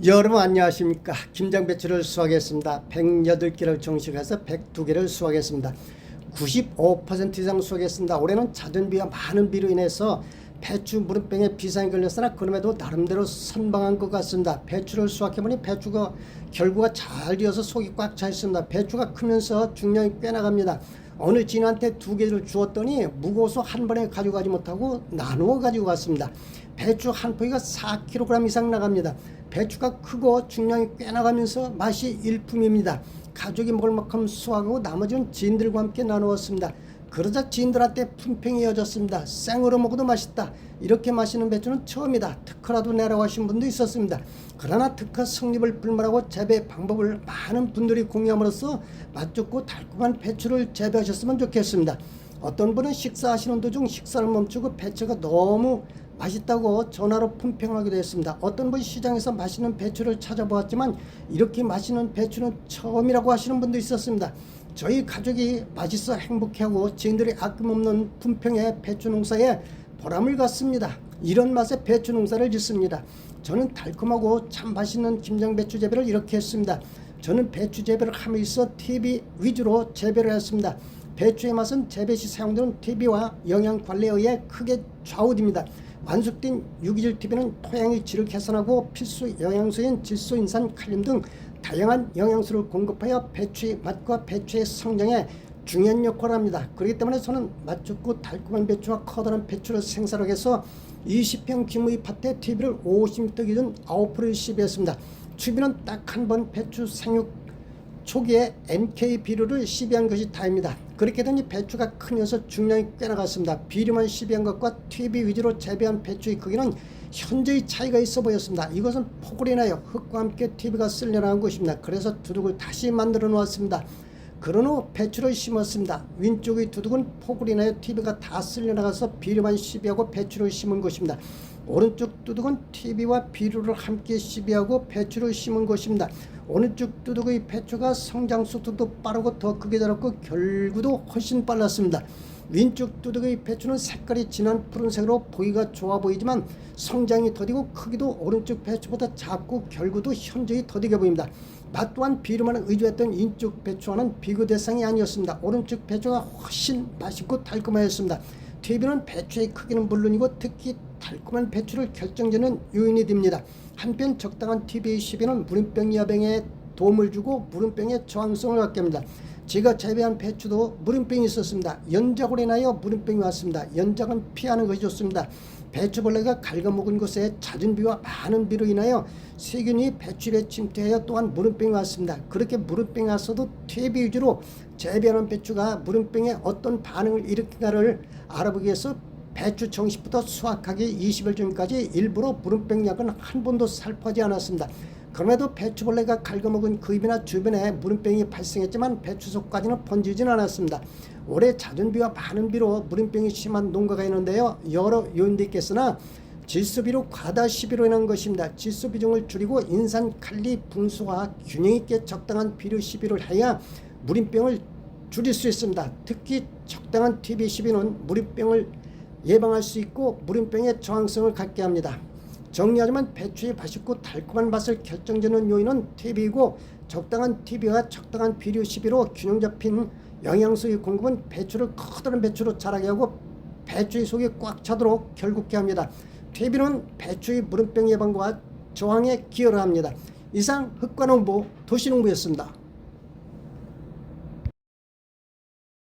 여러분 안녕하십니까? 김장배추를 수확했습니다. 108개를 종식해서 102개를 수확했습니다. 95% 이상 수확했습니다. 올해는 잦은 비와 많은 비로 인해서 배추 무릎병에 비상이 걸렸으나 그럼에도 나름대로 선방한 것 같습니다. 배추를 수확해보니 배추가 결구가 잘 되어서 속이 꽉 차 있습니다. 배추가 크면서 중량이 꽤 나갑니다. 어느 진한테 두 개를 주었더니 무거워서 한 번에 가져가지 못하고 나누어 가지고 갔습니다. 배추 한 포기가 4kg 이상 나갑니다. 배추가 크고 중량이 꽤 나가면서 맛이 일품입니다. 가족이 먹을 만큼 수확하고 나머지는 지인들과 함께 나누었습니다. 그러자 지인들한테 품평이 이어졌습니다. 생으로 먹어도 맛있다. 이렇게 마시는 배추는 처음이다. 특허라도 내라고 하신 분도 있었습니다. 그러나 특허 성립을 불문하고 재배 방법을 많은 분들이 공유함으로써 맛 좋고 달콤한 배추를 재배하셨으면 좋겠습니다. 어떤 분은 식사하시는 도중 식사를 멈추고 배추가 너무 맛있다고 전화로 품평하기도 했습니다. 어떤 분이 시장에서 맛있는 배추를 찾아보았지만 이렇게 맛있는 배추는 처음이라고 하시는 분도 있었습니다. 저희 가족이 맛있어 행복해하고 지인들이 아낌없는 품평의 배추 농사에 보람을 갖습니다. 이런 맛의 배추 농사를 짓습니다. 저는 달콤하고 참 맛있는 김장 배추 재배를 이렇게 했습니다. 저는 배추 재배를 함에 있어 TV 위주로 재배를 했습니다. 배추의 맛은 재배 시 사용되는 TV와 영양 관리에 의해 크게 좌우됩니다. 완숙된 유기질 TV는 토양의 질을 개선하고 필수 영양소인 질소, 인산, 칼륨 등 다양한 영양소를 공급하여 배추의 맛과 배추의 성장에 중요한 역할을 합니다. 그렇기 때문에 저는 맛좋고 달콤한 배추와 커다란 배추를 생산하기 위해서 20평 규모의 밭에 TV를 50m 기준 9%를 시비했습니다. 추비는 딱 한 번 배추 생육 초기에 NK 비료를 시비한 것이 다입니다. 그렇게 되니 배추가 크면서 중량이 꽤 나갔습니다. 비료만 시비한 것과 TV 위주로 재배한 배추의 크기는 현저히 차이가 있어 보였습니다. 이것은 인하여 흙과 함께 TV가 쓸려나간 것입니다. 그래서 두둑을 다시 만들어 놓았습니다. 그런 후 배추를 심었습니다. 왼쪽의 두둑은 인하여 TV가 다 쓸려나가서 비료만 시비하고 배추를 심은 것입니다. 오른쪽 두둑은 TV와 비료를 함께 시비하고 배추를 심은 것입니다. 오른쪽 두둑의 배추가 성장 속도도 빠르고 더 크게 자랐고 결구도 훨씬 빨랐습니다. 왼쪽 두둑의 배추는 색깔이 진한 푸른색으로 보기가 좋아 보이지만 성장이 더디고 크기도 오른쪽 배추보다 작고 결구도 현저히 더디게 보입니다. 맛 또한 비료만 의존했던 왼쪽 배추와는 비교 대상이 아니었습니다. 오른쪽 배추가 훨씬 맛있고 달콤하였습니다. TV는 배추의 크기는 물론이고 특히 달콤한 배추를 결정짓는 요인이 됩니다. 한편 적당한 TV의 시비는 무름병 야병에 도움을 주고 무름병의 저항성을 갖게 합니다. 제가 재배한 배추도 무름병이 있었습니다. 연작으로 인하여 무름병이 왔습니다. 연작은 피하는 것이 좋습니다. 배추벌레가 갉아먹은 곳에 잦은 비와 많은 비로 인하여 세균이 배추에 침투하여 또한 무름병이 왔습니다. 그렇게 무름병이 왔어도 퇴비 위주로 재배하는 배추가 무름병에 어떤 반응을 일으키는가를 알아보기 위해서 배추 정식부터 수확하기 20일 전까지 일부러 무름병 약은 한 번도 살포하지 않았습니다. 그럼에도 배추벌레가 갉아먹은 그 입이나 주변에 무름병이 발생했지만 배추 속까지는 번지진 않았습니다. 올해 잦은 비와 많은 비로 무름병이 심한 농가가 있는데요. 여러 요인도 있겠으나 질소비로 과다 시비로 인한 것입니다. 질소 비중을 줄이고 인산, 칼리, 분수와 균형 있게 적당한 비료 시비를 해야 무림병을 줄일 수 있습니다. 특히 적당한 TB 시비는 무림병을 예방할 수 있고 무림병의 저항성을 갖게 합니다. 정리하자면 배추의 맛있고 달콤한 맛을 결정짓는 요인은 TB이고 적당한 TB와 적당한 비료 시비로 균형 잡힌 영양소의 공급은 배추를 커다란 배추로 자라게 하고 배추의 속이 꽉 차도록 결국게 합니다. TB는 배추의 무름병 예방과 저항에 기여를 합니다. 이상 흑과농부 도시농부였습니다.